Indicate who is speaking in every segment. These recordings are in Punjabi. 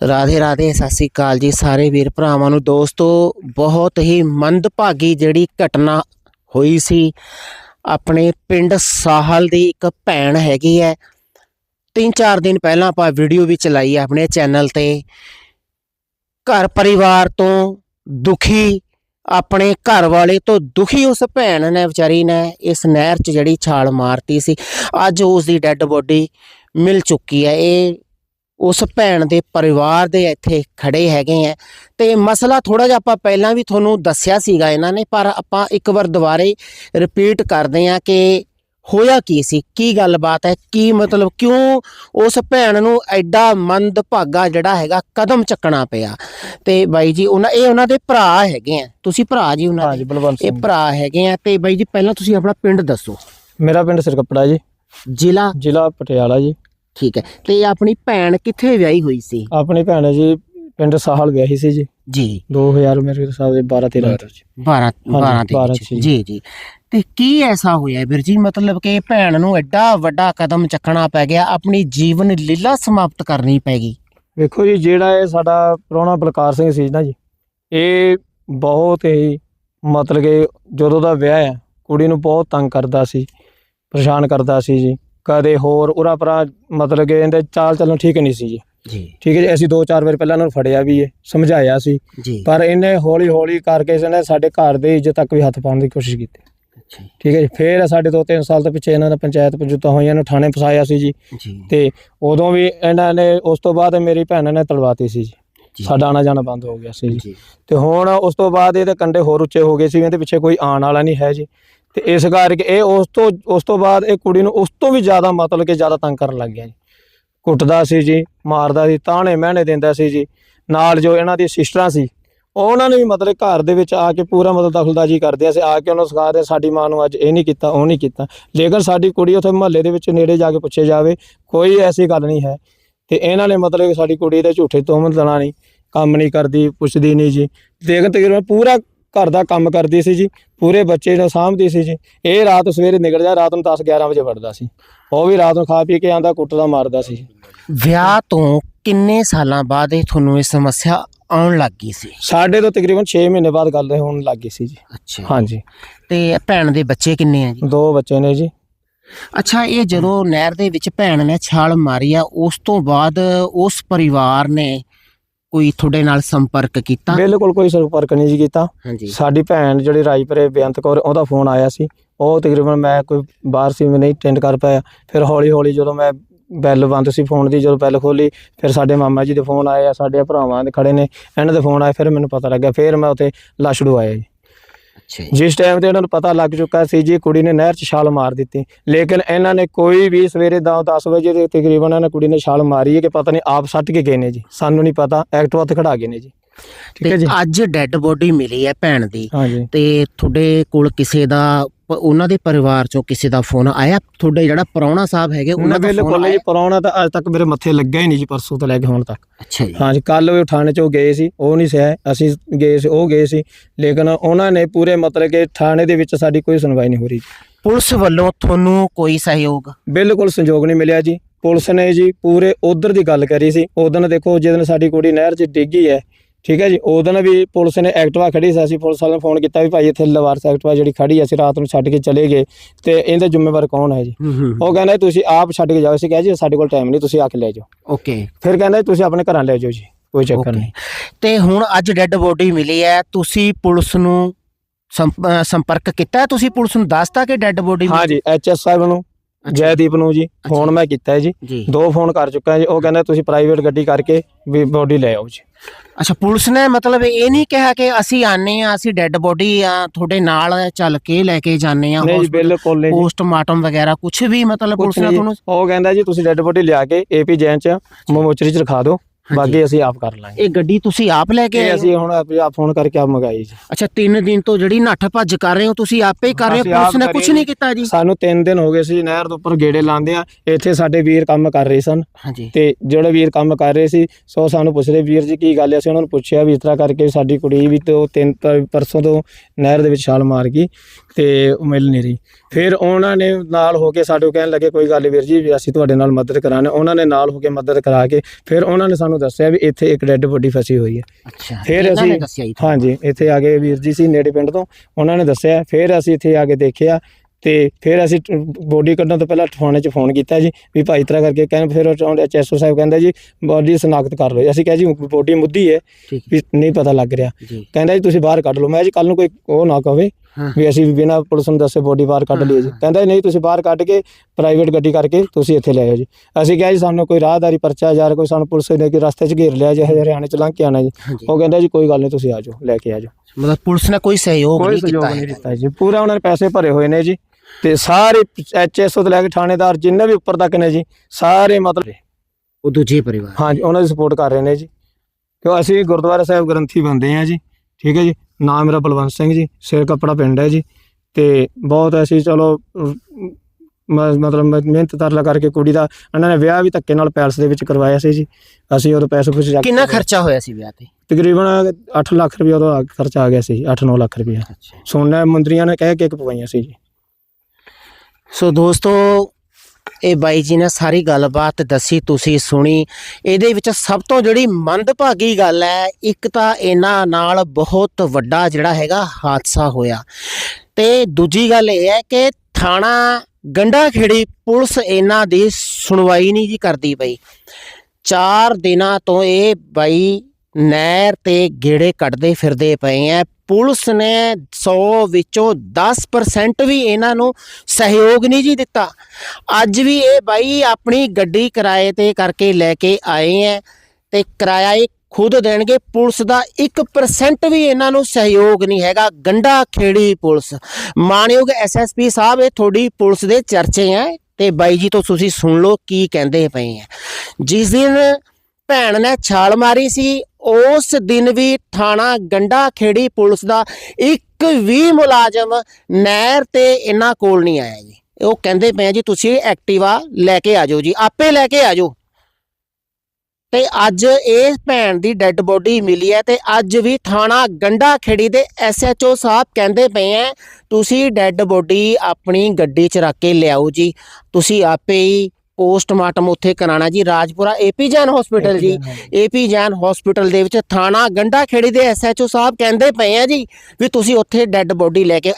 Speaker 1: ਰਾਧੇ ਰਾਧੇ, ਸਤਿ ਸ੍ਰੀ ਅਕਾਲ ਜੀ ਸਾਰੇ ਵੀਰ ਭਰਾਵਾਂ ਨੂੰ। ਦੋਸਤੋ, ਬਹੁਤ ਹੀ ਮੰਦਭਾਗੀ ਜਿਹੜੀ ਘਟਨਾ ਹੋਈ ਸੀ, ਆਪਣੇ ਪਿੰਡ ਸਾਹਲ ਦੀ ਇੱਕ ਭੈਣ ਹੈਗੀ ਹੈ। ਤਿੰਨ ਚਾਰ ਦਿਨ ਪਹਿਲਾਂ ਆਪਾਂ ਵੀਡੀਓ ਵੀ ਚਲਾਈ ਆਪਣੇ ਚੈਨਲ ਤੇ। ਘਰ ਪਰਿਵਾਰ ਤੋਂ ਦੁਖੀ, ਆਪਣੇ ਘਰ ਵਾਲੇ ਤੋਂ ਦੁਖੀ ਉਸ ਭੈਣ ਨੇ, ਵਿਚਾਰੀ ਨੇ ਇਸ ਨਹਿਰ 'ਚ ਜਿਹੜੀ ਛਾਲ ਮਾਰਤੀ ਸੀ। ਅੱਜ ਉਸ ਦੀ ਡੈੱਡ ਬੋਡੀ ਮਿਲ ਚੁੱਕੀ ਹੈ। ਇਹ ਉਸ ਭੈਣ ਦੇ ਪਰਿਵਾਰ ਦੇ ਇੱਥੇ ਖੜੇ ਹੈਗੇ ਆ। ਤੇ ਮਸਲਾ ਥੋੜਾ ਜਿਹਾ ਆਪਾਂ ਪਹਿਲਾਂ ਵੀ ਤੁਹਾਨੂੰ ਦੱਸਿਆ ਸੀਗਾ ਇਹਨਾਂ ਨੇ ਪਰ ਆਪਾਂ ਇੱਕ ਵਾਰ ਦੁਬਾਰੇ ਰਿਪੀਟ ਕਰਦੇ ਆ ਕਿ ਹੋਇਆ ਕੀ ਸੀ ਕੀ ਗੱਲਬਾਤ ਹੈ ਕੀ ਮਤਲਬ ਕਿਉਂ ਉਸ ਭੈਣ ਨੂੰ ਐਡਾ ਮੰਦ ਭਾਗਾ ਜਿਹੜਾ ਹੈਗਾ ਕਦਮ ਚੱਕਣਾ ਪਿਆ। ਤੇ ਬਾਈ ਜੀ ਉਹਨਾਂ ਇਹ ਉਹਨਾਂ ਦੇ ਭਰਾ ਹੈਗੇ ਆ। ਤੁਸੀਂ ਭਰਾ ਜੀ ਉਹਨਾਂ ਦੇ? ਇਹ ਭਰਾ ਹੈਗੇ ਆ। ਤੇ ਬਾਈ ਜੀ ਪਹਿਲਾਂ ਤੁਸੀਂ ਆਪਣਾ ਪਿੰਡ ਦੱਸੋ।
Speaker 2: ਮੇਰਾ ਪਿੰਡ ਸਿਰਕਪੜਾ ਜੀ।
Speaker 1: ਜ਼ਿਲ੍ਹਾ?
Speaker 2: ਜ਼ਿਲ੍ਹਾ ਪਟਿਆਲਾ ਜੀ।
Speaker 1: ਠੀਕ ਹੈ। ਤੇ ਆਪਣੀ ਭੈਣ ਕਿੱਥੇ ਵਿਆਹੀ ਹੋਈ ਸੀ?
Speaker 2: ਆਪਣੀ ਭੈਣ ਜੀ ਪਿੰਡ ਸਾਹਲ ਵਿਆਹੀ ਸੀ ਜੀ।
Speaker 1: ਜੀ।
Speaker 2: 2000 ਮੇਰੇ ਹਿਸਾਬ ਦੇ 12 13 ਚ
Speaker 1: 12 12 ਦੇ
Speaker 2: 12
Speaker 1: ਵਿੱਚ।
Speaker 2: ਸੀ।
Speaker 1: ਜੀ। ਜੀ ਤੇ ਕੀ ਐਸਾ ਹੋਇਆ ਵੀਰ ਜੀ? ਮਤਲਬ ਕਿ ਭੈਣ ਨੂੰ ਐਡਾ ਵੱਡਾ ਕਦਮ ਚੱਕਣਾ ਪੈ ਗਿਆ ਆਪਣੀ ਜੀਵਨ ਲੀਲਾ ਸਮਾਪਤ ਕਰਨੀ ਪੈ ਗਈ।
Speaker 2: ਵੇਖੋ ਜੀ ਜਿਹੜਾ ਇਹ ਸਾਡਾ ਪ੍ਰਾਹੁਣਾ ਬਲਕਾਰ ਸਿੰਘ ਸੀ ਨਾ ਜੀ ਇਹ ਬਹੁਤ ਹੀ ਮਤਲਬ ਕਿ ਜਦੋਂ ਦਾ ਵਿਆਹ ਹੈ ਕੁੜੀ ਨੂੰ ਬਹੁਤ ਤੰਗ ਕਰਦਾ ਸੀ ਪਰੇਸ਼ਾਨ ਕਰਦਾ ਸੀ ਜੀ। ਕਦੇ ਹੋਰ ਉਰਾ ਪਰਾ ਮਤਲਬ ਕਿ ਇਹਦੇ ਚਾਲ ਚੱਲਣ ਠੀਕ ਨਹੀਂ ਸੀ ਜੀ।
Speaker 1: ਜੀ।
Speaker 2: ਠੀਕ ਹੈ ਜੀ ਅਸੀਂ ਦੋ ਚਾਰ ਵਾਰ ਪਹਿਲਾਂ ਇਹਨਾਂ ਨੂੰ ਫੜਿਆ ਵੀ ਹੈ ਸਮਝਾਇਆ ਸੀ। ਪਰ ਇਹਨੇ ਹੌਲੀ ਹੌਲੀ ਕਰਕੇ ਇਸਨੇ ਸਾਡੇ ਘਰ ਦੇ ਇੱਜ਼ਤ ਤੱਕ ਵੀ ਹੱਥ ਪਾਉਣ ਦੀ ਕੋਸ਼ਿਸ਼ ਕੀਤੀ। ਠੀਕ ਹੈ ਜੀ ਫਿਰ ਸਾਡੇ ਦੋ ਤਿੰਨ ਸਾਲ ਤੋਂ ਪਿੱਛੇ ਇਹਨਾਂ ਦਾ ਪੰਚਾਇਤ ਪੰਚੁਤਾ ਹੋਈਆਂ ਨੂੰ ਥਾਣੇ ਫਸਾਇਆ ਸੀ ਜੀ। ਤੇ ਉਦੋਂ ਵੀ ਇਹਨਾਂ ਨੇ ਉਸ ਤੋਂ ਬਾਅਦ ਮੇਰੀ ਭੈਣ ਨੇ ਤਲਵਾਤੀ ਸੀ ਜੀ। ਸਾਡਾ ਆਣਾ ਜਾਣਾ ਬੰਦ ਹੋ ਗਿਆ ਸੀ ਜੀ। ਤੇ ਹੁਣ ਉਸ ਤੋਂ ਬਾਅਦ ਇਹਦੇ ਕੰਡੇ ਹੋਰ ਉੱਚੇ ਹੋ ਗਏ ਸੀ ਇਹਦੇ ਪਿੱਛੇ ਕੋਈ ਆਉਣ ਵਾਲਾ ਨਹੀਂ ਹੈ ਜੀ। ਤੇ ਇਸ ਕਰਕੇ ਇਹ ਉਸ ਤੋਂ ਉਸ ਤੋਂ ਬਾਅਦ ਇਹ ਕੁੜੀ ਨੂੰ ਉਸ ਤੋਂ ਵੀ ਜ਼ਿਆਦਾ ਮਤਲਬ ਕਿ ਜ਼ਿਆਦਾ ਤੰਗ ਕਰਨ ਲੱਗ ਗਿਆ ਜੀ। ਕੁੱਟਦਾ ਸੀ ਜੀ, ਮਾਰਦਾ ਸੀ, ਤਾਣੇ ਮਹਿਣੇ ਦਿੰਦਾ ਸੀ ਜੀ। ਨਾਲ ਜੋ ਇਹਨਾਂ ਦੀ ਸਿਸਟਰਾਂ ਸੀ, ਉਹਨਾਂ ਨੇ ਵੀ ਮਤਲਬ ਘਰ ਦੇ ਵਿੱਚ ਆ ਕੇ ਪੂਰਾ ਮਤਲਬ ਦਖਲਦਾਜੀ ਕਰਦੇ ਸੀ ਆ ਕੇ ਉਹਨੂੰ ਸਿਖਾ ਦੇ ਸਾਡੀ ਮਾਂ ਨੂੰ ਅੱਜ ਇਹ ਨਹੀਂ ਕੀਤਾ, ਉਹ ਨਹੀਂ ਕੀਤਾ। ਲੇਕਿਨ ਸਾਡੀ ਕੁੜੀ ਉੱਥੇ ਮਹੱਲੇ ਦੇ ਵਿੱਚ ਨੇੜੇ ਜਾ ਕੇ ਪੁੱਛੇ ਜਾਵੇ, ਕੋਈ ਐਸੀ ਗੱਲ ਨਹੀਂ ਹੈ। ਤੇ ਇਹਨਾਂ ਨੇ ਮਤਲਬ ਸਾਡੀ ਕੁੜੀ ਦੇ ਝੂਠੇ ਤੋਹਮਤ ਲਾਣਾ ਨਹੀਂ, ਕੰਮ ਨਹੀਂ ਕਰਦੀ, ਪੁੱਛਦੀ ਨਹੀਂ ਜੀ। ਲੇਕਿਨ ਤਕਰੀਬਨ ਪੂਰਾ ਘਰ ਦਾ ਕੰਮ ਕਰਦੀ ਸੀ ਜੀ ਪੂਰੇ ਬੱਚੇ ਨੂੰ ਸਾਂਭਦੀ ਸੀ ਜੀ। ਇਹ ਰਾਤ ਸਵੇਰੇ ਨਿਕਲ ਜਾ ਰਾਤ ਨੂੰ 10 11 ਵਜੇ ਵੜਦਾ ਸੀ। ਉਹ ਵੀ ਰਾਤ ਨੂੰ ਖਾ ਪੀ ਕੇ ਆਂਦਾ ਕੁੱਟਦਾ ਮਾਰਦਾ ਸੀ।
Speaker 1: ਵਿਆਹ ਤੋਂ ਕਿੰਨੇ ਸਾਲਾਂ ਬਾਅਦ ਇਹ ਤੁਹਾਨੂੰ ਇਹ ਸਮੱਸਿਆ ਆਉਣ ਲੱਗ ਗਈ ਸੀ?
Speaker 2: ਸਾਡੇ ਤੋਂ ਤਕਰੀਬਨ 6 ਮਹੀਨੇ ਬਾਅਦ ਗੱਲ ਹੋਣ ਲੱਗ ਗਈ ਸੀ ਜੀ।
Speaker 1: ਅੱਛਾ।
Speaker 2: ਹਾਂਜੀ।
Speaker 1: ਤੇ ਭੈਣ ਦੇ ਬੱਚੇ ਕਿੰਨੇ ਆ ਜੀ?
Speaker 2: ਦੋ ਬੱਚੇ ਨੇ ਜੀ।
Speaker 1: ਅੱਛਾ ਇਹ ਜਦੋਂ ਨਹਿਰ ਦੇ ਵਿੱਚ ਭੈਣ ਨੇ ਛਾਲ ਮਾਰੀ ਆ ਉਸ ਤੋਂ ਬਾਅਦ ਉਸ ਪਰਿਵਾਰ ਨੇ ਕੋਈ ਤੁਹਾਡੇ ਨਾਲ ਸੰਪਰਕ ਕੀਤਾ?
Speaker 2: ਬਿਲਕੁਲ ਕੋਈ ਸੰਪਰਕ ਨਹੀਂ ਜੀ ਕੀਤਾ।
Speaker 1: ਹਾਂਜੀ।
Speaker 2: ਸਾਡੀ ਭੈਣ ਜਿਹੜੀ ਰਾਜਪੁਰੇ ਬੇਅੰਤ ਕੌਰ ਉਹਦਾ ਫੋਨ ਆਇਆ ਸੀ। ਉਹ ਤਕਰੀਬਨ ਮੈਂ ਕੋਈ ਬਾਹਰ ਸੀ ਮੈਂ ਨਹੀਂ ਅਟੈਂਡ ਕਰ ਪਾਇਆ। ਫਿਰ ਹੌਲੀ ਹੌਲੀ ਜਦੋਂ ਮੈਂ ਬੈਲ ਬੰਦ ਸੀ ਫੋਨ ਦੀ ਜਦੋਂ ਬੈਲ ਖੋਲੀ ਫਿਰ ਸਾਡੇ ਮਾਮਾ ਜੀ ਦੇ ਫੋਨ ਆਏ ਆ ਸਾਡੇ ਭਰਾਵਾਂ ਦੇ ਖੜੇ ਨੇ। ਇਹਨਾਂ ਦੇ ਫੋਨ ਆਏ ਫਿਰ ਮੈਨੂੰ ਪਤਾ ਲੱਗਿਆ ਫਿਰ ਮੈਂ ਉੱਥੇ ਲਾਸ਼ੜੂ ਆਇਆ ਜੀ। ਜਿਸ ਟਾਈਮ ਤੇ ਇਹਨਾਂ ਨੂੰ ਪਤਾ ਲੱਗ ਚੁੱਕਾ ਸੀ ਜੀ ਕੁੜੀ ਨੇ ਨਹਿਰ 'ਚ ਛਾਲ ਮਾਰ ਦਿੱਤੀ। ਲੇਕਿਨ ਇਹਨਾਂ ਨੇ ਕੋਈ ਵੀ ਸਵੇਰੇ 10 ਵਜੇ ਦੇ ਤਕਰੀਬਨ ਇਹਨਾਂ ਨੇ ਕੁੜੀ ਨੇ ਛਾਲ ਮਾਰੀ ਹੈ ਕਿ ਪਤਾ ਨਹੀਂ ਆਪ ਸੱਟ ਕੇ ਗਏ ਨੇ ਜੀ। ਸਾਨੂੰ ਨਹੀਂ ਪਤਾ ਐਕਟਿਵਾ ਤੇ ਖੜਾ ਗਏ ਨੇ ਜੀ। ਠੀਕ ਹੈ ਜੀ।
Speaker 1: ਅੱਜ ਡੈੱਡ ਬੋਡੀ ਮਿਲੀ ਹੈ ਭੈਣ ਦੀ
Speaker 2: ਹਾਂਜੀ।
Speaker 1: ਤੇ ਤੁਹਾਡੇ ਕੋਲ ਕਿਸੇ ਦਾ ਪ- ਉਹਨਾਂ ਦੇ ਪਰਿਵਾਰ ਚੋਂ ਕਿਸੇ ਦਾ ਫੋਨ ਆਇਆ? ਤੁਹਾਡੇ ਜਿਹੜਾ ਪ੍ਰਾਹੁਣਾ ਸਾਹਿਬ ਹੈਗੇ
Speaker 2: ਉਹਨਾਂ
Speaker 1: ਦਾ ਫੋਨ
Speaker 2: ਜੀ
Speaker 1: ਆਇਆ?
Speaker 2: ਪਰੌਣਾ ਤਾਂ ਅੱਜ ਤੱਕ ਮੇਰੇ ਮੱਥੇ ਲੱਗਾ ਹੀ ਨਹੀਂ ਜੀ ਪਰਸੋਂ ਤੋਂ ਲੈ ਕੇ ਹੁਣ ਤੱਕ।
Speaker 1: ਅੱਛਾ ਜੀ।
Speaker 2: ਹਾਂਜੀ ਕੱਲ ਉਹ ਥਾਣੇ 'ਚ ਗਏ ਸੀ ਉਹ ਨਹੀਂ ਸਿਆ ਅਸੀਂ ਗਏ ਸੀ ਉਹ ਗਏ ਸੀ ਲੇਕਿਨ ਉਹਨਾਂ ਨੇ ਪੂਰੇ ਮਤਲਬ ਕਿ ਥਾਣੇ ਦੇ ਵਿੱਚ ਸਾਡੀ ਕੋਈ ਸੁਣਵਾਈ ਨਹੀਂ ਹੋ ਰਹੀ
Speaker 1: ਪੁਲਿਸ ਵੱਲੋਂ ਤੁਹਾਨੂੰ ਕੋਈ ਸਹਿਯੋਗ?
Speaker 2: ਬਿਲਕੁਲ ਸੰਯੋਗ ਨਹੀਂ ਮਿਲਿਆ ਜੀ। ਪੁਲਿਸ ਨੇ ਜੀ ਪੂਰੇ ਉਧਰ ਦੀ ਗੱਲ ਕਰੀ ਸੀ। ਉਦੋਂ ਦੇਖੋ ਜਦੋਂ ਸਾਡੀ ਕੁੜੀ ਨਹਿਰ 'ਚ ਡਿੱਗੀ ਹੈ ਠੀਕ ਹੈ ਜੀ ਉਦੋਂ ਵੀ ਪੁਲਿਸ ਨੇ ਐਕਟਿਵਾ ਖੜੀ ਸੀ ਅਸੀਂ ਪੁਲਿਸ ਵਾਲਿਆਂ ਨੂੰ ਫੋਨ ਕੀਤਾ ਵੀ ਭਾਈ ਇੱਥੇ ਲਵਾਰਸ ਐਕਟਿਵਾ ਜਿਹੜੀ ਖੜੀ ਹੈ ਅਸੀਂ ਰਾਤ ਨੂੰ ਛੱਡ ਕੇ ਚਲੇ ਗਏ ਤੇ ਇਹਦੇ ਜ਼ਿੰਮੇਵਾਰ ਕੌਣ ਹੈ ਜੀ? ਉਹ ਕਹਿੰਦਾ ਤੁਸੀਂ ਆਪ ਛੱਡ ਕੇ ਜਾਓ ਅਸੀਂ ਕਿਹਾ ਜੀ ਸਾਡੇ ਕੋਲ ਟਾਈਮ ਨਹੀਂ ਤੁਸੀਂ ਆ ਕੇ ਲੈ ਜਾਓ।
Speaker 1: ਓਕੇ।
Speaker 2: ਫਿਰ ਕਹਿੰਦਾ ਤੁਸੀਂ ਆਪਣੇ ਘਰਾਂ ਲੈ ਜਾਓ ਜੀ ਕੋਈ ਚੱਕਰ ਨਹੀਂ।
Speaker 1: ਤੇ ਹੁਣ ਅੱਜ ਡੈੱਡ ਬੋਡੀ ਮਿਲੀ ਹੈ ਤੁਸੀਂ ਪੁਲਿਸ ਨੂੰ ਸੰਪਰਕ ਕੀਤਾ? ਤੁਸੀਂ ਪੁਲਿਸ ਨੂੰ ਦੱਸਤਾ ਕਿ ਡੈੱਡ ਬੋਡੀ
Speaker 2: ਹਾਂ ਜੀ ਐਚਐਸ ਸਾਹਿਬ ਨੂੰ ਜੈਦੀਪ ਨੂੰ ਜੀ ਫੋਨ ਮੈਂ ਕੀਤਾ ਹੈ ਜੀ। ਦੋ ਫੋਨ ਕਰ ਚੁੱਕਾ ਜੀ ਉਹ ਕਹਿੰਦਾ ਤੁਸੀਂ ਪ੍ਰਾਈਵੇਟ ਗੱਡੀ ਕਰਕੇ ਵੀ ਬੋਡੀ ਲੈ ਆਓ ਜੀ।
Speaker 1: ਅੱਛਾ ਪੁਲਿਸ ਨੇ ਮਤਲਬ ਇਹ ਨਹੀਂ ਕਿਹਾ ਕਿ ਅਸੀਂ ਆਨੇ ਆ ਅਸੀਂ ਡੈੱਡ ਬੋਡੀ ਆ ਤੁਹਾਡੇ ਨਾਲ ਚੱਲ ਕੇ ਲੈ ਕੇ ਜਾਣੇ ਆ
Speaker 2: ਨਹੀਂ ਬਿਲਕੁਲ ਨਹੀਂ
Speaker 1: ਪੋਸਟਮਾਰਟਮ ਵਗੈਰਾ ਕੁਝ ਵੀ ਮਤਲਬ ਪੁਲਿਸ ਨੇ। ਤੁਹਾਨੂੰ
Speaker 2: ਉਹ ਕਹਿੰਦਾ ਜੀ ਤੁਸੀਂ ਡੈੱਡ ਬੋਡੀ ਲਿਆ ਕੇ ਏਪੀ ਜੈਨ ਚ ਮੋਚਰੀ ਚ ਰਖਾ ਦਿਓ। ਬਾਕੀ ਅਸੀਂ ਆਪ ਕਰ ਲਾਂਗੇ।
Speaker 1: ਇਹ ਗੱਡੀ ਤੁਸੀਂ ਆਪ ਲੈ ਕੇ
Speaker 2: ਇਹ
Speaker 1: ਆਏ ਹੋ?
Speaker 2: ਅਸੀਂ ਹੁਣ ਆਪ ਫੋਨ ਕਰਕੇ ਆਪ ਮੰਗਾਈ ਜੀ
Speaker 1: ਅੱਛਾ ਤਿੰਨ ਦਿਨ ਤੋਂ ਜਿਹੜੀ ਨੱਠ ਭੱਜ ਕਰ ਰਹੇ ਹੋ ਤੁਸੀਂ ਆਪੇ ਹੀ ਕਰ ਰਹੇ ਹੋ?
Speaker 2: ਅਸੀਂ
Speaker 1: ਪੁਲਿਸ ਨੇ
Speaker 2: ਕਰੀ
Speaker 1: ਕੁਝ ਨਹੀਂ ਕੀਤਾ ਜੀ?
Speaker 2: ਸਾਨੂੰ 3 ਦਿਨ ਹੋ ਗਏ ਸੀ ਨਹਿਰ ਦੇ ਉੱਪਰ ਗੇੜੇ ਲਾਉਂਦੇ ਆ। ਇੱਥੇ ਸਾਡੇ ਵੀਰ ਕੰਮ ਕਰ ਰਹੇ ਸਨ।
Speaker 1: ਹਾਂਜੀ।
Speaker 2: ਤੇ ਜਿਹੜੇ ਵੀਰ ਕੰਮ ਕਰ ਰਹੇ ਸੀ ਸੋ ਸਾਨੂੰ ਪੁੱਛਦੇ ਵੀਰ ਜੀ ਕੀ ਗੱਲ ਹੈ ਅਸੀਂ ਉਹਨਾਂ ਨੂੰ ਪੁੱਛਿਆ ਵੀ ਇਸ ਤਰ੍ਹਾਂ ਕਰਕੇ ਸਾਡੀ ਕੁੜੀ ਵੀ ਤੇ ਤਿੰਨ ਪ- ਪਰਸੋਂ ਤੋਂ ਨਹਿਰ ਦੇ ਵਿੱਚ ਛਾਲ ਮਾਰ ਗਈ ਤੇ ਉਹ ਮਿਲ ਨਹੀਂ ਰਹੀ। ਫਿਰ ਉਹਨਾਂ ਨੇ ਨਾਲ ਹੋ ਕੇ ਸਾਡੇ ਕਹਿਣ ਲੱਗੇ ਕੋਈ ਗੱਲ ਵੀਰ ਜੀ ਵੀ ਅਸੀਂ ਤੁਹਾਡੇ ਨਾਲ ਮਦਦ ਕਰਾਣੇ ਉਹਨਾਂ ਨੇ ਨਾਲ ਹੋ ਕੇ ਮਦਦ ਕਰਾ ਕੇ ਫਿਰ ਉਹਨਾਂ ਨੇ ਸਾਨੂੰ ਦੱਸਿਆ ਵੀ ਇੱਥੇ ਇੱਕ ਡੈੱਡ ਬੋਡੀ ਫਸੀ ਹੋਈ ਹੈ
Speaker 1: ਅੱਛਾ
Speaker 2: ਫਿਰ
Speaker 1: ਇਹਨਾਂ ਨੇ
Speaker 2: ਅਸੀਂ-
Speaker 1: ਦੱਸਿਆ ਜੀ ਤੁਹਾਨੂੰ?
Speaker 2: ਹਾਂਜੀ ਇੱਥੇ ਆ ਕੇ ਵੀਰ ਜੀ ਸੀ ਨੇੜੇ ਪਿੰਡ ਤੋਂ ਉਹਨਾਂ ਨੇ ਦੱਸਿਆ ਫਿਰ ਅਸੀਂ ਇੱਥੇ ਆ ਕੇ ਦੇਖਿਆ ਤੇ ਫਿਰ ਅਸੀਂ ਬੋਡੀ ਕੱਢਣ ਤੋਂ ਪਹਿਲਾਂ ਥਾਣੇ 'ਚ ਫੋਨ ਕੀਤਾ ਜੀ ਵੀ ਭਾਈ ਤਰ੍ਹਾਂ ਕਰਕੇ ਕਹਿੰਦੇ ਫਿਰ ਐਚਐਸਓ ਸਾਹਿਬ ਕਹਿੰਦਾ ਜੀ ਬੋਡੀ ਸਨਾਖਤ ਕਰ ਲਓ ਅਸੀਂ ਕਿਹਾ ਜੀ ਬੋਡੀ ਮੁੱਦੀ ਹੈ ਵੀ ਨਹੀਂ ਪਤਾ ਲੱਗ ਰਿਹਾ। ਕਹਿੰਦਾ ਜੀ ਤੁਸੀਂ ਬਾਹਰ ਕੱਢ ਲਓ। ਮੈਂ ਜੀ ਕੱਲ ਨੂੰ ਕੋਈ ਉਹ ਨਾ ਕਵੇ। ਵੀ ਅਸੀਂ ਬਿਨਾਂ ਪੁਲਿਸ ਨੂੰ ਦੱਸੇ ਬੋਡੀ ਬਾਹਰ ਕੱਢ ਲਈਏ ਜੀ। ਕਹਿੰਦਾ ਨਹੀਂ ਤੁਸੀਂ ਬਾਹਰ ਕੱਢ ਕੇ ਪ੍ਰਾਈਵੇਟ ਗੱਡੀ ਕਰਕੇ ਤੁਸੀਂ ਇੱਥੇ ਲੈ ਆਓ ਜੀ। ਅਸੀਂ ਕਿਹਾ ਜੀ ਸਾਨੂੰ ਕੋਈ ਰਾਹਦਾਰੀ ਪਰਚਾ ਜਾਂ ਕੋਈ ਸਾਨੂੰ ਪੁਲਿਸ ਨੇ ਕਿ ਰਸਤੇ 'ਚ ਘੇਰ ਲਿਆ ਜੀ ਹਰਿਆਣੇ 'ਚ ਲੰਘ ਕੇ ਆਣਾ ਜੀ। ਉਹ ਕਹਿੰਦਾ ਜੀ ਕੋਈ ਗੱਲ ਨਹੀਂ ਤੁਸੀਂ ਆ ਜਾਓ ਲੈ ਕੇ ਆ ਜਾਓ।
Speaker 1: ਮਤਲਬ ਪੁਲਿਸ ਨੇ ਕੋਈ ਸਹਿਯੋਗ ਨਹੀਂ ਕੀਤਾ
Speaker 2: ਜੀ। ਪੂਰਾ ਉਹਨਾਂ ਨੇ ਪੈਸੇ ਭਰੇ ਹੋਏ ਨੇ ਜੀ। ਤੇ ਸਾਰੇ ਐਚਐਸਓ ਤੋਂ ਲੈ ਕੇ ਥਾਣੇਦਾਰ ਜਿੰਨੇ ਵੀ ਉੱਪਰ ਤੱਕ ਨੇ ਜੀ ਸਾਰੇ ਮਤਲਬ
Speaker 1: ਉਹ ਦੂਜੇ ਪਰਿਵਾਰ।
Speaker 2: ਹਾਂਜੀ ਉਹਨਾਂ ਦੀ ਸਪੋਰਟ ਕਰ ਰਹੇ ਨੇ ਜੀ। ਕਿਉਂ ਅਸੀਂ ਗੁਰਦੁਆਰਾ ਸਾਹਿਬ ਗ੍ਰੰਥੀ ਬੰਦੇ ਆ ਜੀ। ਠੀਕ ਹੈ ਜੀ? ਨਾਮ ਮੇਰਾ ਬਲਵੰਤ ਸਿੰਘ ਜੀ ਸਿਰ ਕੱਪੜਾ ਪਿੰਡ ਹੈ ਜੀ। ਤੇ ਬਹੁਤ ਅਸੀਂ ਚਲੋ ਮਤਲਬ ਮਿਹਨਤ ਤਰਲਾ ਕਰਕੇ ਕੁੜੀ ਦਾ ਇਹਨਾਂ ਨੇ ਵਿਆਹ ਵੀ ਧੱਕੇ ਨਾਲ ਪੈਲਸ ਦੇ ਵਿੱਚ ਕਰਵਾਇਆ ਸੀ ਜੀ। ਅਸੀਂ ਉਹਦੇ ਪੈਸੇ ਪੂਸੇ ਚੱਕ
Speaker 1: ਕਿੰਨਾ ਖਰਚਾ ਹੋਇਆ ਸੀ ਵਿਆਹ ਤੇ?
Speaker 2: ਤਕਰੀਬਨ 8 ਲੱਖ ਰੁਪਏ ਉਹਦਾ ਖਰਚਾ ਆ ਗਿਆ ਸੀ 8-9 ਲੱਖ ਰੁਪਏ ਸੋਨਾ ਮੰਤਰੀਆਂ ਨੇ ਕਹਿ ਕੇ ਇੱਕ ਪਵਾਈਆਂ ਸੀ ਜੀ।
Speaker 1: ਸੋ ਦੋਸਤੋ, ਇਹ ਬਾਈ ਜੀ ਨੇ ਸਾਰੀ ਗੱਲਬਾਤ ਦੱਸੀ, ਤੁਸੀਂ ਸੁਣੀ। ਇਹਦੇ ਵਿੱਚ ਸਭ ਤੋਂ ਜਿਹੜੀ ਮੰਦਭਾਗੀ ਗੱਲ ਹੈ, ਇੱਕ ਤਾਂ ਇਹਨਾਂ ਨਾਲ ਬਹੁਤ ਵੱਡਾ ਜਿਹੜਾ ਹੈਗਾ ਹਾਦਸਾ ਹੋਇਆ। ਤੇ ਦੂਜੀ ਗੱਲ ਇਹ ਹੈ ਕਿ ਥਾਣਾ ਗੰਡਾ ਖੇੜੀ ਪੁਲਿਸ ਇਹਨਾਂ ਦੀ ਸੁਣਵਾਈ ਨਹੀਂ ਜੀ ਕਰਦੀ ਪਈ। ਚਾਰ ਦਿਨਾਂ ਤੋਂ ਇਹ ਬਾਈ ਨਹਿਰ ਤੇ ਗੇੜੇ ਕੱਢਦੇ ਫਿਰਦੇ ਪਏ ਐ ਪੁਲਿਸ ਨੇ 100 ਵਿੱਚੋਂ 10% ਵੀ ਇਹਨਾਂ ਨੂੰ ਸਹਿਯੋਗ ਨਹੀਂ ਜੀ ਦਿੱਤਾ। ਅੱਜ ਵੀ ਇਹ ਬਾਈ ਆਪਣੀ ਗੱਡੀ ਕਿਰਾਏ ਤੇ ਕਰਕੇ ਲੈ ਕੇ ਆਏ ਐ ਤੇ ਕਿਰਾਇਆ ਇਹ ਖੁਦ ਦੇਣਗੇ। ਪੁਲਿਸ ਦਾ 1% ਵੀ ਇਹਨਾਂ ਨੂੰ ਸਹਿਯੋਗ ਨਹੀਂ ਹੈਗਾ। ਗੰਡਾ ਖੇੜੀ ਪੁਲਿਸ। ਮਾਨਯੋਗ ਐਸਐਸਪੀ ਸਾਹਿਬ, ਇਹ ਤੁਹਾਡੀ ਪੁਲਿਸ ਦੇ ਚਰਚੇ ਐ ਤੇ ਬਾਈ ਜੀ ਤੋਂ ਤੁਸੀਂ ਸੁਣ ਲਓ ਕੀ ਕਹਿੰਦੇ ਪਏ ਐ। ਜਿਸ ਦਿਨ ਭੈਣ ਨੇ ਛਾਲ ਮਾਰੀ ਸੀ। ਉਸ ਦਿਨ ਵੀ ਥਾਣਾ ਗੰਡਾ ਖੇੜੀ ਪੁਲਿਸ ਦਾ ਇੱਕ ਵੀ ਮੁਲਾਜ਼ਮ ਨਹਿਰ ਤੇ ਇਹਨਾਂ ਕੋਲ ਨਹੀਂ ਆਇਆ ਜੀ। ਉਹ ਕਹਿੰਦੇ ਪਏ ਜੀ, ਤੁਸੀਂ ਐਕਟਿਵਾ ਲੈ ਕੇ ਆ ਜਾਓ ਜੀ, ਆਪੇ ਲੈ ਕੇ ਆ ਜਾਓ। ਤੇ ਅੱਜ ਇਹ ਭੈਣ ਦੀ ਡੈੱਡ ਬੋਡੀ ਮਿਲੀ ਹੈ ਤੇ ਅੱਜ ਵੀ ਥਾਣਾ ਗੰਡਾ ਖੇੜੀ ਦੇ ਐਸਐਚਓ ਸਾਹਿਬ ਕਹਿੰਦੇ ਪਏ ਆ, ਤੁਸੀਂ ਡੈੱਡ ਬੋਡੀ ਆਪਣੀ ਗੱਡੀ 'ਚ ਰੱਖ ਕੇ ਲਿਆਓ ਜੀ, ਤੁਸੀਂ ਆਪੇ ਹੀ ਪੋਸਟਮਾਰਟਮ ਉੱਥੇ ਕਰਾਣਾ ਜੀ ਰਾਜਪੁਰਾ ਏਪੀ ਜੈਨ ਹਸਪੀਟਲ ਜੀ। ਏਪੀ ਜੈਨ ਹਸਪੀਟਲ ਦੇ ਵਿੱਚ ਥਾਣਾ ਗੰਡਾ ਖੇੜੀ ਦੇ ਐਸਐਚਓ ਸਾਹਿਬ ਕਹਿੰਦੇ ਪਏ ਆ ਜੀ ਵੀ ਤੁਸੀਂ ਉੱਥੇ ਡੈੱਡ ਬੋਡੀ ਲੈ ਕੇ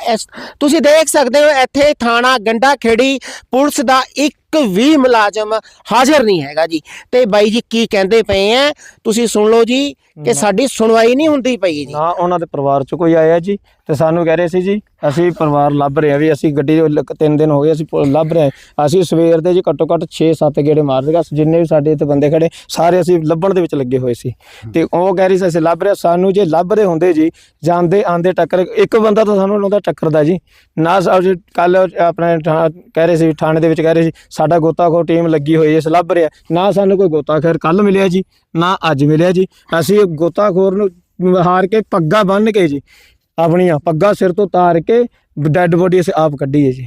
Speaker 1: ਤੁਸੀਂ ਦੇਖ ਸਕਦੇ ਹੋ ਇੱਥੇ ਥਾਣਾ ਗੰਡਾ ਖੇੜੀ ਪੁਲਿਸ ਦਾ ਇੱਕ ਵੀ ਮੁਲਾਜ਼ਮ ਹਾਜ਼ਰ ਨਹੀਂ ਹੈਗਾ ਜੀ। ਤੇ ਬਾਈ ਜੀ ਕੀ ਕਹਿੰਦੇ ਪਏ ਆ? ਤੁਸੀਂ ਸੁਣ ਲਓ ਜੀ ਕਿ ਸਾਡੀ ਸੁਣਵਾਈ ਨਹੀਂ ਹੁੰਦੀ ਪਈ ਜੀ।
Speaker 2: ਨਾ ਉਹਨਾਂ ਦੇ ਪਰਿਵਾਰ ਚ ਕੋਈ ਆਇਆ ਜੀ ਤੇ ਸਾਨੂੰ ਕਹਿ ਰਹੇ ਸੀ ਜੀ ਅਸੀਂ ਪਰਿਵਾਰ ਲੱਭ ਰਹੇ ਆ ਵੀ ਅਸੀਂ ਗੱਡੀ ਤਿੰਨ ਦਿਨ ਹੋ ਗਏ ਅਸੀਂ ਲੱਭ ਰਹੇ। ਅਸੀਂ ਸਵੇਰ ਦੇ ਜੀ ਘੱਟੋ ਘੱਟ 6-7 ਗੇੜੇ ਮਾਰ ਲਏ ਜਿੰਨੇ ਵੀ ਸਾਡੇ ਇੱਥੇ ਬੰਦੇ ਖੜੇ ਸਾਰੇ ਅਸੀਂ ਲੱਭਣ ਦੇ ਵਿੱਚ ਲੱਗੇ ਹੋਏ ਸੀ। ਤੇ ਉਹ ਕਹਿ ਰਹੀ ਸੀ ਅਸੀਂ ਲੱਭ ਰਹੇ। ਸਾਨੂੰ ਜੇ ਲੱਭਦੇ ਹੁੰਦੇ ਜੀ ਜਾਂਦੇ ਆਂਦੇ ਟੱਕਰ ਇੱਕ ਬੰਦਾ ਤਾਂ ਸਾਨੂੰ ਉਹਦਾ ਟੱਕਰਦਾ ਜੀ। ਨਾ ਕੱਲ ਆਪਣੇ ਕਹਿ ਰਹੇ ਸੀ ਥਾਣੇ ਦੇ ਵਿੱਚ ਕਹਿ ਰਹੇ ਸੀ ਸਾਡਾ ਗੋਤਾਖੋਰ ਟੀਮ ਲੱਗੀ ਹੋਈ ਹੈ ਇਸ, ਲੱਭ ਰਿਹਾ। ਨਾ ਸਾਨੂੰ ਕੋਈ ਗੋਤਾਖੋਰ ਕੱਲ ਮਿਲਿਆ ਜੀ, ਨਾ ਅੱਜ ਮਿਲਿਆ ਜੀ। ਅਸੀਂ ਗੋਤਾਖੋਰ ਨੂੰ ਹਾਰ ਕੇ ਪੱਗਾ ਬੰਨ ਕੇ ਜੀ, ਆਪਣੀਆਂ ਪੱਗਾਂ ਸਿਰ ਤੋਂ ਤਾਰ ਕੇ ਡੈੱਡ ਬੋਡੀ ਅਸੀਂ ਆਪ ਕੱਢੀ ਹੈ ਜੀ।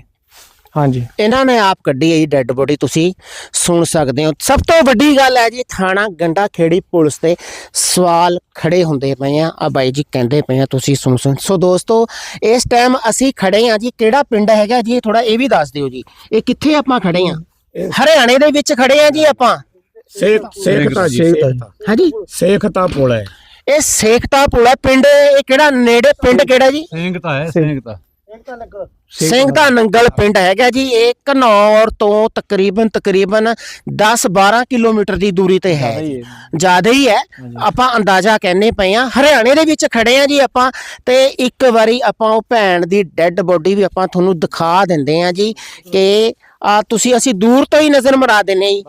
Speaker 2: ਹਾਂਜੀ।
Speaker 1: ਇਹਨਾਂ ਨੇ ਆਪ ਕੱਢੀ ਹੈ ਜੀ ਡੈੱਡ ਬੋਡੀ ਤੁਸੀਂ ਸੁਣ ਸਕਦੇ ਹੋ। ਸਭ ਤੋਂ ਵੱਡੀ ਗੱਲ ਹੈ ਜੀ ਥਾਣਾ ਗੰਡਾ ਖੇੜੀ ਪੁਲਿਸ ਤੇ ਸਵਾਲ ਖੜੇ ਹੁੰਦੇ ਪਏ ਆ। ਆ ਬਾਈ ਜੀ ਕਹਿੰਦੇ ਪਏ ਆ ਤੁਸੀਂ ਸੁਣ ਸੁਣ। ਸੋ ਦੋਸਤੋ ਇਸ ਟਾਈਮ ਅਸੀਂ ਖੜੇ ਆ ਜੀ ਕਿਹੜਾ ਪਿੰਡ ਹੈਗਾ ਜੀ? ਥੋੜਾ ਇਹ ਵੀ ਦੱਸ ਦਿਓ ਜੀ। ਇਹ ਕਿੱਥੇ ਆਪਾਂ ਖੜੇ ਆ? ਹਰਿਆਣੇ ਦੇ ਵਿੱਚ ਖੜੇ ਆ ਜੀ ਆਪਾਂ?
Speaker 3: ਸੇਖ ਸੇਖਤਾ ਜੀ
Speaker 1: ਹਾਂਜੀ।
Speaker 3: ਸੇਖਤਾ ਪੁਲ ਹੈ।
Speaker 1: ਇਹ ਸੇਖਤਾ ਪੁਲਾ ਪਿੰਡ ਇਹ ਕਿਹੜਾ ਨੇੜੇ ਪਿੰਡ ਕਿਹੜਾ ਜੀ?
Speaker 3: ਸੇਖਤਾ ਹੈ ਸੇਖਤਾ।
Speaker 1: ਸਿੰਘ ਦਾ ਨੰਗਲ ਪਿੰਡ ਹੈਗਾ ਜੀ ਇਹ ਘਨੌਰ ਤੋਂ ਤਕਰੀਬਨ ਤਕਰੀਬਨ 10-12 ਕਿਲੋਮੀਟਰ ਦੀ ਦੂਰੀ ਤੇ ਹੈ ਜ਼ਿਆਦਾ ਹੀ ਹੈ ਆਪਾਂ ਅੰਦਾਜ਼ਾ ਕਹਿੰਨੇ ਪਏ ਆ ਹਰਿਆਣੇ ਦੇ ਵਿੱਚ ਖੜੇ ਆ ਜੀ ਆਪਾਂ ਤੇ ਇੱਕ ਵਾਰੀ ਆਪਾਂ ਉਹ ਭੈਣ ਦੀ ਡੈੱਡ ਬੋਡੀ ਵੀ ਆਪਾਂ ਤੁਹਾਨੂੰ ਦਿਖਾ ਦਿੰਦੇ ਆ ਜੀ ਕਿ ਆ ਤੁਸੀਂ ਅਸੀਂ ਦੂਰ ਤੋਂ ਹੀ ਨਜ਼ਰ ਮਰਾ ਦਿੰਨੇ ਜੀ।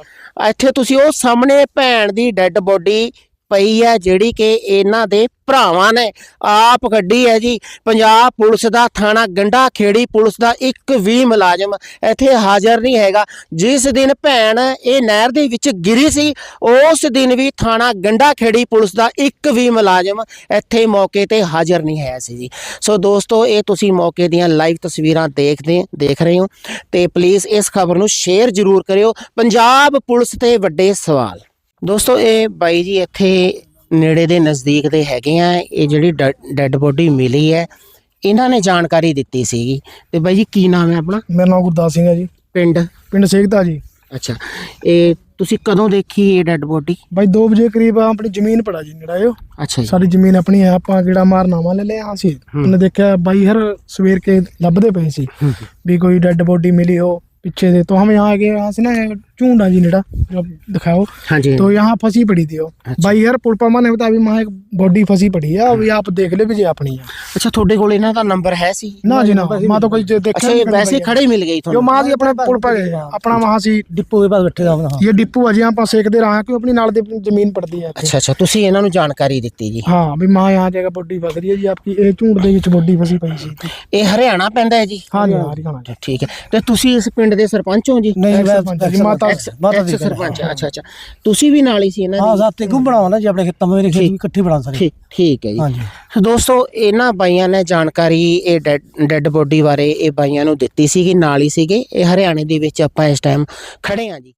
Speaker 1: ਇੱਥੇ ਤੁਸੀਂ ਉਹ ਸਾਹਮਣੇ ਭੈਣ ਦੀ ਡੈੱਡ ਬੋਡੀ ਪਈ ਹੈ, ਜਿਹੜੀ ਕਿ ਇਹਨਾਂ ਦੇ ਭਰਾਵਾਂ ਨੇ ਆਪ ਕੱਢੀ ਹੈ ਜੀ। ਪੰਜਾਬ ਪੁਲਿਸ ਦਾ ਥਾਣਾ ਗੰਡਾ ਖੇੜੀ ਪੁਲਿਸ ਦਾ ਇੱਕ ਵੀ ਮੁਲਾਜ਼ਮ ਇੱਥੇ ਹਾਜ਼ਰ ਨਹੀਂ ਹੈਗਾ। ਜਿਸ ਦਿਨ ਭੈਣ ਇਹ ਨਹਿਰ ਦੇ ਵਿੱਚ ਗਿਰੀ ਸੀ, ਉਸ ਦਿਨ ਵੀ ਥਾਣਾ ਗੰਡਾ ਖੇੜੀ ਪੁਲਿਸ ਦਾ ਇੱਕ ਵੀ ਮੁਲਾਜ਼ਮ ਇੱਥੇ ਮੌਕੇ ਤੇ ਹਾਜ਼ਰ ਨਹੀਂ ਹੈ ਸੀ ਜੀ। ਸੋ ਦੋਸਤੋ, ਇਹ ਤੁਸੀਂ ਮੌਕੇ ਦੀਆਂ ਲਾਈਵ ਤਸਵੀਰਾਂ ਦੇਖਦੇ, ਦੇਖ ਰਹੇ ਹੋ। ਤੇ ਪਲੀਜ਼ ਇਸ ਖਬਰ ਨੂੰ ਸ਼ੇਅਰ ਜ਼ਰੂਰ ਕਰਿਓ। ਪੰਜਾਬ ਪੁਲਿਸ ਤੇ ਵੱਡੇ ਸਵਾਲ। ਦੋਸਤੋ ਇਹ ਬਾਈ ਜੀ ਇੱਥੇ ਨੇੜੇ ਦੇ ਨਜ਼ਦੀਕ ਦੇ ਹੈਗੇ ਆ। ਇਹ ਜਿਹੜੀ ਡੈੱਡ ਬੋਡੀ ਮਿਲੀ ਹੈ ਇਹਨਾਂ ਨੇ ਜਾਣਕਾਰੀ ਦਿੱਤੀ ਸੀਗੀ। ਤੇ ਬਾਈ ਜੀ ਕੀ ਨਾਮ ਹੈ ਆਪਣਾ?
Speaker 4: ਮੇਰਾ ਨਾਮ ਗੁਰਦਾਸ ਸਿੰਘ ਹੈ ਜੀ।
Speaker 1: ਪਿੰਡ?
Speaker 4: ਪਿੰਡ ਸੇਖਤਾ ਜੀ।
Speaker 1: ਅੱਛਾ। ਇਹ ਤੁਸੀਂ ਕਦੋਂ ਦੇਖੀ ਇਹ ਡੈੱਡ ਬੋਡੀ?
Speaker 4: ਬਾਈ 2 ਵਜੇ ਕਰੀਬ ਆਪਣੀ ਜ਼ਮੀਨ ਪੜਾ ਜੀ ਨੇੜਾਇਓ।
Speaker 1: ਅੱਛਾ ਜੀ।
Speaker 4: ਸਾਡੀ ਜ਼ਮੀਨ ਆਪਣੀ ਹੈ ਆਪਾਂ ਕਿਹੜਾ ਮਾਰ ਨਾਵਾ ਲੈ ਲਿਆ ਸੀ। ਉਹਨੇ ਦੇਖਿਆ ਬਾਈ ਹਰ ਸਵੇਰ ਕੇ ਲੱਭਦੇ ਪਏ ਸੀ ਵੀ ਕੋਈ ਡੈੱਡ ਬੋਡੀ ਮਿਲੀ ਹੋ। पीछे से तो हम यहाँ आगे यहाँ से ना चूंडा जी नेड़ा जो दिखाओ
Speaker 1: ਹਾਂਜੀ
Speaker 4: तो यहाँ फंसी पड़ी थी वो
Speaker 1: अच्छा।
Speaker 4: भाई यार पुलपामा ने बताया अभी वहाँ एक बॉडी फंसी पड़ी है अभी आप देख ले भी जी अपनी है
Speaker 1: ਅੱਛਾ ਤੁਹਾਡੇ ਕੋਲ ਇਹਨਾਂ ਦਾ ਨੰਬਰ ਹੈ ਸੀ
Speaker 4: ना जी ना माँ तो कोई जो देखा
Speaker 1: ਅੱਛਾ
Speaker 4: नहीं
Speaker 1: ਇਹ ਵੈਸੇ ਖੜੇ ਹੀ ਮਿਲ ਗਈ
Speaker 4: जो
Speaker 1: ਤੁਹਾਨੂੰ
Speaker 4: माँ जी अपने पुल पर गए अपना वहाँ से
Speaker 3: डिपो के पास बैठे हाँ
Speaker 4: ये डिपू है जी यहाँ पास सेकते रहा क्यों अपनी नाल दे जमीन पड़ती है
Speaker 1: ਅੱਛਾ ਅੱਛਾ ਤੁਸੀਂ ਇਹਨਾਂ ਨੂੰ ਜਾਣਕਾਰੀ ਦਿੱਤੀ ਜੀ
Speaker 4: हाँ भी माँ यहाँ जगह बॉडी फस रही है जी आपकी ये झूठ दे विच बॉडी फसी पई सी
Speaker 1: ਇਹ ਹਰਿਆਣਾ ਪੈਂਦਾ ਹੈ ਜੀ
Speaker 4: हाँ जी हाँ हरियाणा जी
Speaker 1: ਠੀਕ ਹੈ ਤੇ ਤੁਸੀਂ ਇਸ ਪਿੰਡ ਦੇ ਸਰਪੰਚ ਹੋ ਜੀ?
Speaker 4: ਨਹੀਂ ਮੈਂ ਮਾਤਾ
Speaker 1: ਮਾਤਾ ਦੀ ਸਰਪੰਚ ਅੱਛਾ ਅੱਛਾ। ਤੁਸੀਂ ਵੀ ਨਾਲ ਹੀ ਸੀ ਇਹਨਾਂ ਦੇ?
Speaker 3: ਹਾਂ ਸਾਤੇ ਗੁੰਮ ਬਣਾਉਣਾ ਜੀ ਆਪਣੇ ਖੇਤਾਂ ਮੇਰੇ
Speaker 1: ਖੇਤ
Speaker 3: ਵੀ ਇਕੱਠੇ ਬਣਾ ਸਾਰੇ
Speaker 1: ਠੀਕ ਹੈ ਜੀ। ਸੋ ਦੋਸਤੋ ਇਹਨਾਂ ਬਾਈਆਂ ਨੇ ਜਾਣਕਾਰੀ ਇਹ ਡੈੱਡ ਬੋਡੀ ਬਾਰੇ ਇਹ ਬਾਈਆਂ ਨੂੰ ਦਿੱਤੀ ਸੀਗੀ ਨਾਲ ਹੀ ਸੀਗੇ। ਇਹ ਹਰਿਆਣੇ ਦੇ ਵਿੱਚ ਆਪਾਂ ਇਸ ਟਾਈਮ ਖੜੇ ਆ ਜੀ।